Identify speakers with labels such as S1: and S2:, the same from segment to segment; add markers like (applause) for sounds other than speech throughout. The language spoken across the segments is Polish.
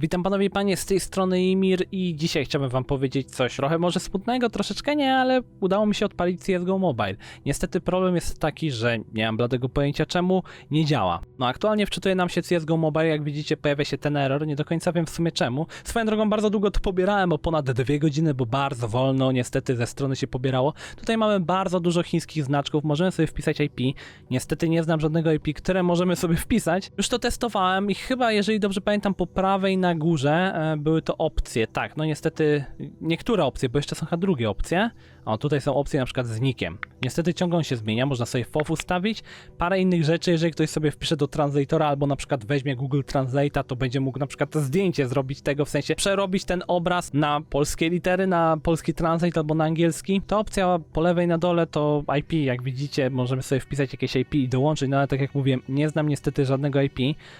S1: Witam panowie i panie, z tej strony Imir i dzisiaj chciałbym wam powiedzieć coś trochę może smutnego, troszeczkę nie, ale udało mi się odpalić CSGO Mobile. Niestety problem jest taki, że nie mam bladego pojęcia czemu nie działa. No aktualnie wczytuje nam się CSGO Mobile, jak widzicie pojawia się ten error, nie do końca wiem w sumie czemu. Swoją drogą bardzo długo to pobierałem, o ponad dwie godziny, bo bardzo wolno niestety ze strony się pobierało. Tutaj mamy bardzo dużo chińskich znaczków, możemy sobie wpisać IP. Niestety nie znam żadnego IP, które możemy sobie wpisać. Już to testowałem i chyba, jeżeli dobrze pamiętam, po prawej na górze e, były to opcje. Tak, no niestety niektóre opcje, bo jeszcze są chyba drugie opcje. O, tutaj są opcje na przykład z nikiem. Niestety ciągle on się zmienia, można sobie FOF ustawić. Parę innych rzeczy, jeżeli ktoś sobie wpisze do translatora albo na przykład weźmie Google Translate'a, to będzie mógł na przykład zdjęcie zrobić tego, w sensie przerobić ten obraz na polskie litery, na polski translate albo na angielski. Ta opcja po lewej na dole to IP, jak widzicie, możemy sobie wpisać jakieś IP i dołączyć, no ale tak jak mówiłem, nie znam niestety żadnego IP.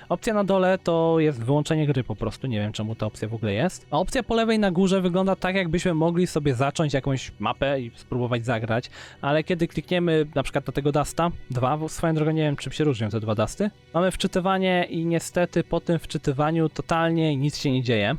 S1: Opcja na dole to jest wyłączenie gry po prostu, nie wiem czemu ta opcja w ogóle jest. A opcja po lewej na górze wygląda tak, jakbyśmy mogli sobie zacząć jakąś mapę i spróbować zagrać, ale kiedy klikniemy na przykład na tego Dasta 2, bo swoją drogą nie wiem czym się różnią te dwa Dasty, mamy wczytywanie i niestety po tym wczytywaniu totalnie nic się nie dzieje.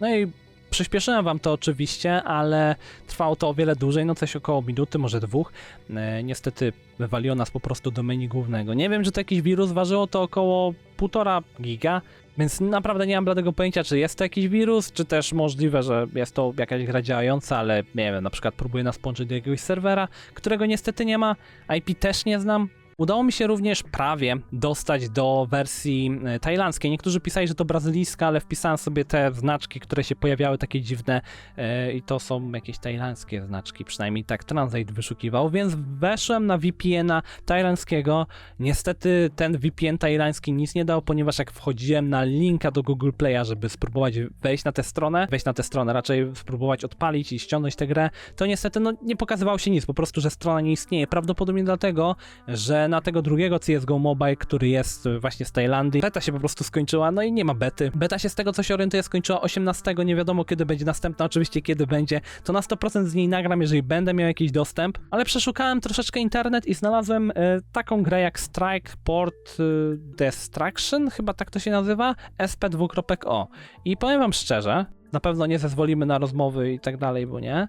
S1: No i Przyspieszyłem wam to oczywiście, ale trwało to o wiele dłużej, no coś około minuty, może dwóch. E, niestety wywaliło nas po prostu do menu głównego. Nie wiem, czy to jakiś wirus, ważyło to około 1,5 giga, więc naprawdę nie mam bladego pojęcia, czy jest to jakiś wirus, czy też możliwe, że jest to jakaś gra działająca, ale nie wiem, na przykład próbuję nas połączyć do jakiegoś serwera, którego niestety nie ma, IP też nie znam. Udało mi się również prawie dostać do wersji e, tajlandzkiej. Niektórzy pisali, że to brazylijska, ale wpisałem sobie te znaczki, które się pojawiały takie dziwne e, i to są jakieś tajlandzkie znaczki, przynajmniej tak Translate wyszukiwał, więc weszłem na VPN-a tajlandzkiego. Niestety ten VPN tajlandzki nic nie dał, ponieważ jak wchodziłem na linka do Google Play'a, żeby spróbować wejść na tę stronę, wejść na tę stronę, raczej spróbować odpalić i ściągnąć tę grę, to niestety no, nie pokazywało się nic, po prostu, że strona nie istnieje. Prawdopodobnie dlatego, że na tego drugiego CSGO Mobile, który jest właśnie z Tajlandii, beta się po prostu skończyła, no i nie ma bety. Beta się z tego, co się orientuję, skończyła 18, nie wiadomo kiedy będzie następna, oczywiście kiedy będzie, to na 100% z niej nagram, jeżeli będę miał jakiś dostęp, ale przeszukałem troszeczkę internet i znalazłem e, taką grę jak Strike Port e, Destruction, chyba tak to się nazywa, sp2.o i powiem wam szczerze, na pewno nie zezwolimy na rozmowy i tak dalej, bo nie.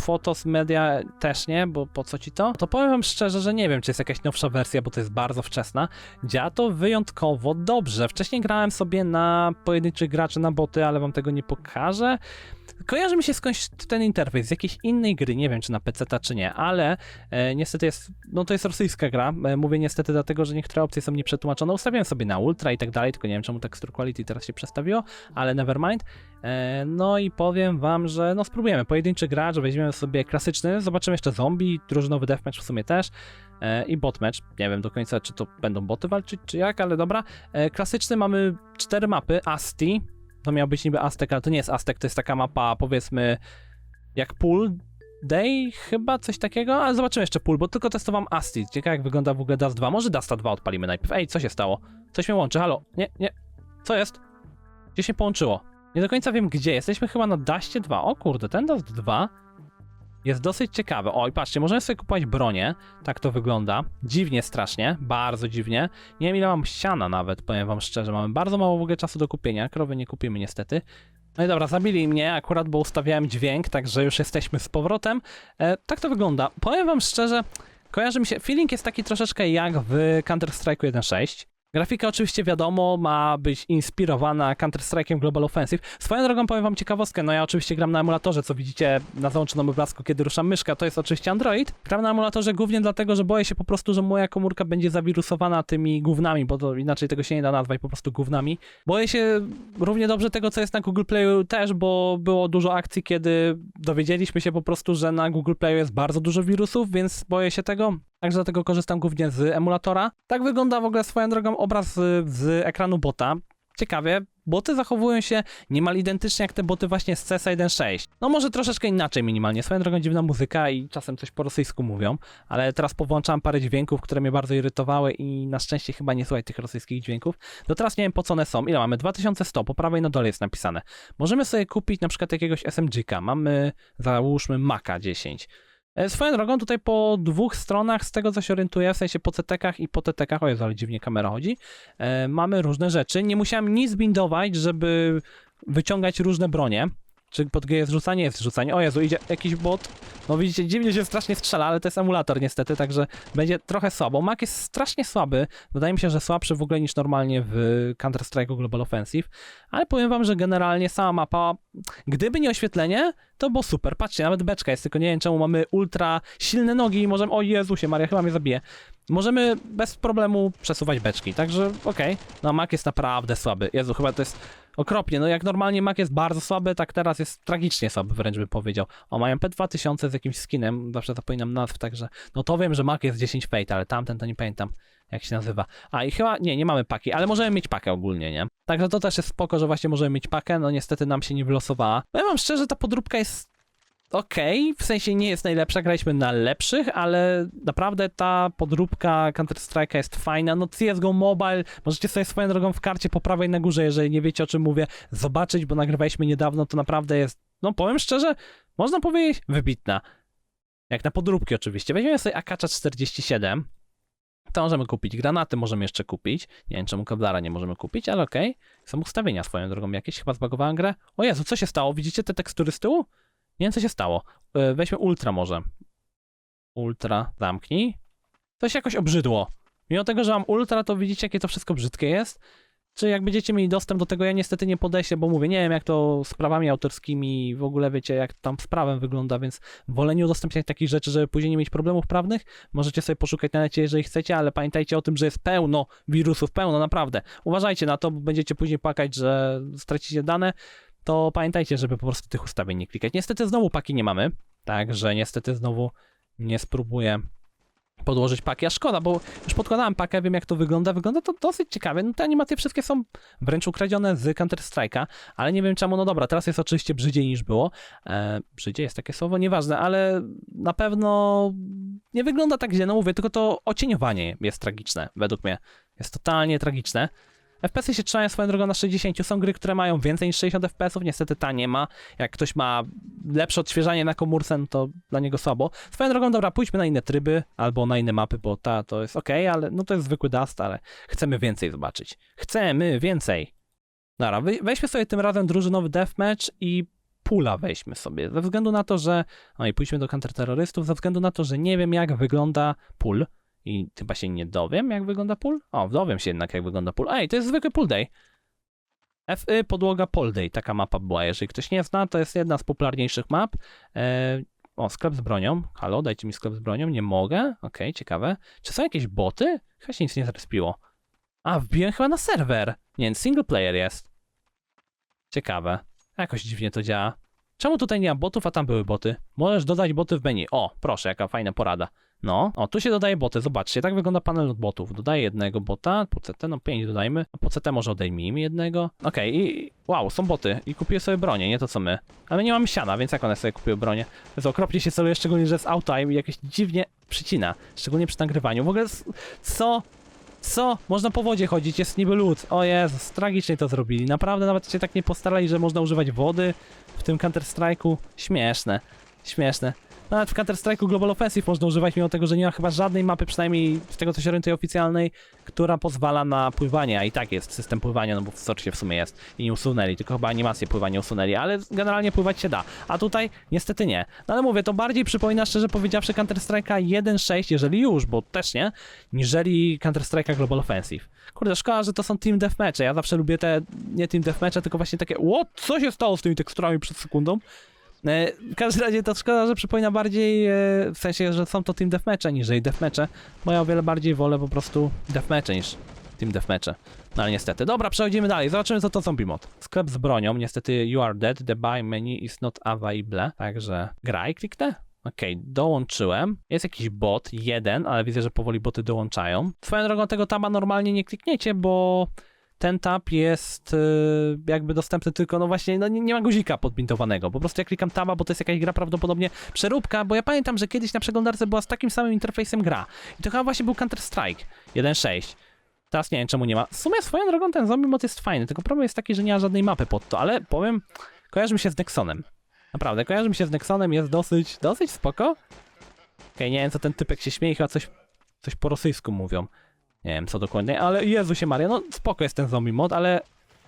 S1: Photos Media też nie, bo po co ci to? To powiem wam szczerze, że nie wiem, czy jest jakaś nowsza wersja, bo to jest bardzo wczesna. Działa to wyjątkowo dobrze. Wcześniej grałem sobie na pojedynczych graczy na boty, ale wam tego nie pokażę. Kojarzy mi się skądś ten interfejs z jakiejś innej gry, nie wiem czy na PC czy nie, ale e, niestety jest, no to jest rosyjska gra. E, mówię niestety dlatego, że niektóre opcje są nieprzetłumaczone. Ustawiłem sobie na ultra i tak dalej, tylko nie wiem czemu texture quality teraz się przestawiło, ale nevermind. E, no i powiem wam, że no spróbujemy. Pojedynczy gracz, weźmiemy sobie klasyczny, zobaczymy jeszcze zombie, drużynowy deathmatch w sumie też e, i botmatch. Nie wiem do końca, czy to będą boty walczyć, czy jak, ale dobra. E, klasyczny mamy cztery mapy, Asti. To miał być niby Aztek, ale to nie jest Aztek, to jest taka mapa, powiedzmy, jak Pool Day, chyba coś takiego, ale zobaczymy jeszcze Pool, bo tylko testowałem Asti. Ciekawe jak wygląda w ogóle Dust 2. Może Dusta 2 odpalimy najpierw. Ej, co się stało? Coś mnie łączy, halo? Nie, nie. Co jest? Gdzie się połączyło? Nie do końca wiem gdzie. Jesteśmy chyba na Daście 2. O kurde, ten Dust 2 jest dosyć ciekawy. O, i patrzcie, możemy sobie kupować bronię. Tak to wygląda. Dziwnie strasznie, bardzo dziwnie. Nie wiem ile mam ściana nawet, powiem wam szczerze. Mamy bardzo mało w ogóle czasu do kupienia. Krowy nie kupimy niestety. No i dobra, zabili mnie akurat, bo ustawiałem dźwięk, także już jesteśmy z powrotem. E, tak to wygląda. Powiem wam szczerze, kojarzy mi się, feeling jest taki troszeczkę jak w Counter-Strike 1.6. Grafika oczywiście wiadomo, ma być inspirowana Counter-Strike'iem Global Offensive. Swoją drogą powiem wam ciekawostkę, no ja oczywiście gram na emulatorze, co widzicie na załączonym obrazku, kiedy ruszam myszka, to jest oczywiście Android. Gram na emulatorze głównie dlatego, że boję się po prostu, że moja komórka będzie zawirusowana tymi gównami, bo to inaczej tego się nie da nazwać po prostu gównami. Boję się równie dobrze tego, co jest na Google Playu też, bo było dużo akcji, kiedy dowiedzieliśmy się po prostu, że na Google Playu jest bardzo dużo wirusów, więc boję się tego. Także dlatego korzystam głównie z emulatora. Tak wygląda w ogóle swoją drogą obraz z, z ekranu bota. Ciekawie, boty zachowują się niemal identycznie jak te boty właśnie z CS 1.6. No może troszeczkę inaczej minimalnie. Swoją drogą dziwna muzyka i czasem coś po rosyjsku mówią, ale teraz powłączałem parę dźwięków, które mnie bardzo irytowały i na szczęście chyba nie słuchaj tych rosyjskich dźwięków. Do teraz nie wiem po co one są. Ile mamy? 2100, po prawej na dole jest napisane. Możemy sobie kupić na przykład jakiegoś SMG-ka. Mamy załóżmy Maka 10. E, Swoją drogą tutaj po dwóch stronach, z tego co się orientuję, w sensie po CT-kach i po TT-kach, o Jezu, ale dziwnie kamera chodzi, e, mamy różne rzeczy. Nie musiałem nic bindować, żeby wyciągać różne bronie. Czy pod G jest rzucanie? Jest rzucanie. O Jezu, idzie jakiś bot. No widzicie, dziwnie się strasznie strzela, ale to jest emulator niestety, także będzie trochę słabo. Mac jest strasznie słaby. Wydaje mi się, że słabszy w ogóle niż normalnie w Counter-Strike'u Global Offensive, ale powiem wam, że generalnie sama mapa, gdyby nie oświetlenie, to było super. Patrzcie, nawet beczka jest, tylko nie wiem czemu mamy ultra silne nogi i możemy, o Jezusie Maria, chyba mnie zabije. Możemy bez problemu przesuwać beczki, także okej. No Mac jest naprawdę słaby. Jezu, chyba to jest okropnie. No jak normalnie Mac jest bardzo słaby, tak teraz jest tragicznie słaby, wręcz bym powiedział. O, mają P2000 z jakimś skinem, zawsze zapominam nazw, także no to wiem, że Mac jest 10 Fate, ale tamten to nie pamiętam jak się nazywa. A i chyba, nie, nie mamy paki, ale możemy mieć pakę ogólnie, nie? Także to też jest spoko, że właśnie możemy mieć pakę, no niestety nam się nie wylosowała. Powiem wam szczerze, ta podróbka jest okej, w sensie nie jest najlepsza, graliśmy na lepszych, ale naprawdę ta podróbka Counter-Strike'a jest fajna. No CSGO Mobile, możecie sobie swoją drogą w karcie po prawej na górze, jeżeli nie wiecie o czym mówię, zobaczyć, bo nagrywaliśmy niedawno, to naprawdę jest, no powiem szczerze, można powiedzieć, wybitna. Jak na podróbki oczywiście. Weźmiemy sobie Akacza 47, to możemy kupić. Granaty możemy jeszcze kupić. Nie wiem, czemu Kevlara nie możemy kupić, ale okej. Są ustawienia swoją drogą jakieś. Chyba zbagowałem grę. O Jezu, co się stało? Widzicie te tekstury z tyłu? Nie wiem, co się stało. E, Weźmy Ultra może. Ultra, zamknij. To się jakoś obrzydło. Mimo tego, że mam Ultra, to widzicie, jakie to wszystko brzydkie jest. Czy jak będziecie mieli dostęp do tego, ja niestety nie podejdę, bo mówię, nie wiem jak to z prawami autorskimi, w ogóle wiecie jak tam z prawem wygląda, więc wolę nie udostępniać takich rzeczy, żeby później nie mieć problemów prawnych. Możecie sobie poszukać na necie, jeżeli chcecie, ale pamiętajcie o tym, że jest pełno wirusów, pełno, naprawdę. Uważajcie na to, bo będziecie później płakać, że stracicie dane, to pamiętajcie, żeby po prostu tych ustawień nie klikać. Niestety znowu paki nie mamy, także niestety znowu nie spróbuję podłożyć paki, a szkoda, bo już podkładałem pakę, wiem jak to wygląda, wygląda to dosyć ciekawie, no te animacje wszystkie są wręcz ukradzione z Counter-Strike'a, ale nie wiem czemu, no dobra, teraz jest oczywiście brzydziej niż było, e, brzydziej jest takie słowo, nieważne, ale na pewno nie wygląda tak źle, no mówię, tylko to ocieniowanie jest tragiczne, według mnie, jest totalnie tragiczne. FPS-y się trzymają swoją drogą na 60. Są gry, które mają więcej niż 60 FPS-ów, niestety ta nie ma. Jak ktoś ma lepsze odświeżanie na komórce, no to dla niego słabo. Swoją drogą, dobra, pójdźmy na inne tryby albo na inne mapy, bo ta to jest ok, ale no to jest zwykły Dust, ale chcemy więcej zobaczyć. Chcemy więcej. Dobra, we- weźmy sobie tym razem drużynowy deathmatch i pula weźmy sobie. Ze względu na to, że. No i pójdźmy do counterterrorystów, ze względu na to, że nie wiem, jak wygląda pól. I chyba się nie dowiem, jak wygląda pool. O, dowiem się jednak, jak wygląda pool. Ej, to jest zwykły pool day. FY podłoga pool day, taka mapa była. Jeżeli ktoś nie zna, to jest jedna z popularniejszych map. E, o, sklep z bronią. Halo, dajcie mi sklep z bronią. Nie mogę. Okej, ciekawe. Czy są jakieś boty? Chyba się nic nie zrespiło. A, wbiłem chyba na serwer. Nie, single player jest. Ciekawe. Jakoś dziwnie to działa. Czemu tutaj nie ma botów, a tam były boty? Możesz dodać boty w menu. O, proszę, jaka fajna porada. No, o, tu się dodaje boty, zobaczcie, tak wygląda panel od botów. Dodaję jednego bota, po CT, no 5 dodajmy, a po CT może odejmijmy jednego. Okej, i wow, są boty i kupię sobie bronię, nie to co my. Ale nie mamy siana, więc jak one sobie kupiły bronię? Jest okropnie się celuje, szczególnie, że z auta i jakoś dziwnie przycina, szczególnie przy nagrywaniu. W ogóle, co? Co? Można po wodzie chodzić, jest niby lód. O Jezus, tragicznie to zrobili. Naprawdę nawet się tak nie postarali, że można używać wody w tym Counter-Strike'u. Śmieszne, śmieszne. Nawet w Counter-Strike'u Global Offensive można używać, mimo tego, że nie ma chyba żadnej mapy, przynajmniej z tego co się orientuję oficjalnej, która pozwala na pływanie, a i tak jest system pływania, no bo w Sourcie w sumie jest i nie usunęli, tylko chyba animację pływania usunęli, ale generalnie pływać się da. A tutaj niestety nie. No ale mówię, to bardziej przypomina szczerze powiedziawszy Counter-Strike'a 1.6, jeżeli już, bo też nie, niżeli Counter-Strike'a Global Offensive. Kurde, szkoda, że to są team deathmatche. Ja zawsze lubię te, nie team deathmatche, tylko właśnie takie, what? Co się stało z tymi teksturami przed sekundą? E, W każdym razie to szkoda, że przypomina bardziej, e, w sensie, że są to team deathmatche niżeli deathmatche, bo ja o wiele bardziej wolę po prostu deathmatche niż team deathmatche. No ale niestety. Dobra, przechodzimy dalej. Zobaczymy co to zombie mod. Sklep z bronią. Niestety you are dead. The buy menu is not available. Także graj, kliknę. Okej, dołączyłem. Jest jakiś bot, jeden, ale widzę, że powoli boty dołączają. Swoją drogą tego taba normalnie nie klikniecie, bo ten tab jest y, jakby dostępny tylko, no właśnie, no nie, nie ma guzika podbintowanego. Po prostu ja klikam taba, bo to jest jakaś gra prawdopodobnie przeróbka, bo ja pamiętam, że kiedyś na przeglądarce była z takim samym interfejsem gra. I to chyba właśnie był Counter-Strike 1.6. Teraz nie wiem czemu nie ma. W sumie swoją drogą ten zombie mod jest fajny, tylko problem jest taki, że nie ma żadnej mapy pod to, ale powiem, kojarzy mi się z Nexonem. Naprawdę, kojarzy mi się z Nexonem, jest dosyć, dosyć spoko. Okej, nie wiem co ten typek się śmieje, chyba coś, coś po rosyjsku mówią. Nie wiem co dokładnie, ale Jezusie Maria, no spoko jest ten zombie mod, ale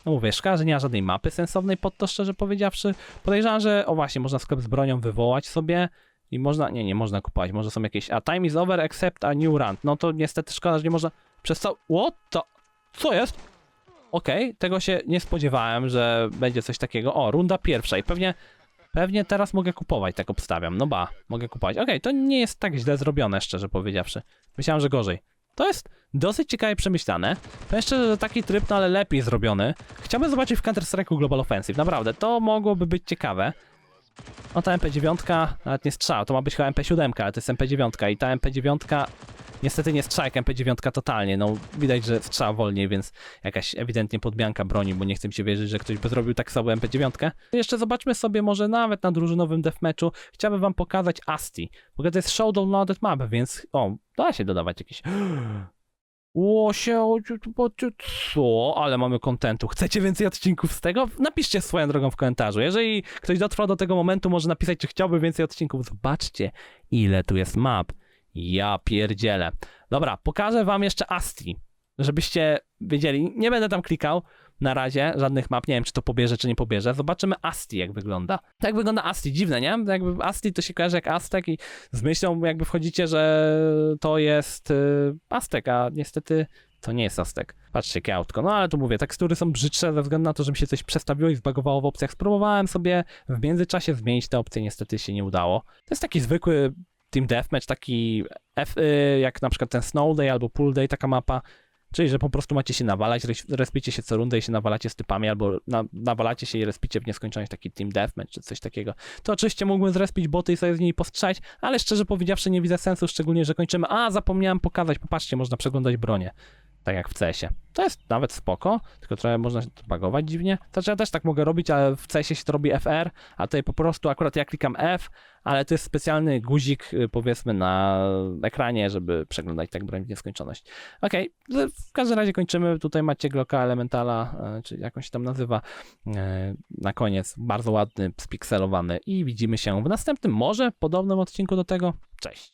S1: no mówię, szkoda, że nie ma żadnej mapy sensownej pod to, szczerze powiedziawszy. Podejrzewam, że, o właśnie, można sklep z bronią wywołać sobie i można, nie, nie można kupować, może są jakieś, a time is over except a new run. No to niestety szkoda, że nie można przez co, what the, co jest? Okej, tego się nie spodziewałem, że będzie coś takiego. O, runda pierwsza i pewnie, pewnie teraz mogę kupować, tak obstawiam. No ba, mogę kupować. Okej, to nie jest tak źle zrobione, szczerze powiedziawszy. Myślałem, że gorzej. To jest dosyć ciekawie przemyślane. Powiem szczerze, że taki tryb, no ale lepiej zrobiony. Chciałbym zobaczyć w Counter-Strike'u Global Offensive, naprawdę, to mogłoby być ciekawe. No ta MP9, nawet nie strzał, to ma być chyba MP7, ale to jest MP9 i ta MP9 niestety nie strzała jak MP9 totalnie, no widać, że strzała wolniej, więc jakaś ewidentnie podmianka broni, bo nie chcę mi się wierzyć, że ktoś by zrobił tak samo MP9. Jeszcze zobaczmy sobie może nawet na drużynowym deathmatchu, chciałbym wam pokazać Asti, bo to jest showdown loaded map, więc o, da się dodawać jakieś... (gasps) Łosie, co? Ale mamy kontentu. Chcecie więcej odcinków z tego? Napiszcie swoją drogą w komentarzu. Jeżeli ktoś dotrwał do tego momentu, może napisać, czy chciałby więcej odcinków. Zobaczcie, ile tu jest map. Ja pierdzielę. Dobra, pokażę wam jeszcze Asti, żebyście wiedzieli. Nie będę tam klikał na razie, żadnych map. Nie wiem, czy to pobierze, czy nie pobierze. Zobaczymy Asti, jak wygląda. Tak wygląda Asti, dziwne, nie? Jakby Asti to się kojarzy jak Aztek i z myślą jakby wchodzicie, że to jest y, Aztek, a niestety to nie jest Aztek. Patrzcie, jakie autko. No ale tu mówię, tekstury są brzydsze ze względu na to, że mi się coś przestawiło i zbagowało w opcjach. Spróbowałem sobie w międzyczasie zmienić te opcje, niestety się nie udało. To jest taki zwykły Team Deathmatch, taki F, y, jak na przykład ten Snow Day albo Pool Day, taka mapa. Czyli, że po prostu macie się nawalać, res- respicie się co rundę i się nawalacie z typami, albo na, nawalacie się i respicie w nieskończoność taki Team Deathmatch czy coś takiego. To oczywiście mógłbym zrespić boty i sobie z nimi postrzać, ale szczerze powiedziawszy nie widzę sensu, szczególnie, że kończymy. A, zapomniałem pokazać, popatrzcie, można przeglądać bronię. Tak jak w CS-ie. To jest nawet spoko, tylko trochę można się bagować dziwnie. Znaczy ja też tak mogę robić, ale w CS-ie się to robi FR, a tutaj po prostu akurat ja klikam F, ale to jest specjalny guzik y, powiedzmy na ekranie, żeby przeglądać tak broń w nieskończoność. Okej, okay. w każdym razie kończymy. Tutaj macie Glocka Elementala, e, czy jak on się tam nazywa. E, Na koniec, bardzo ładny, spikselowany i widzimy się w następnym, może podobnym odcinku do tego. Cześć!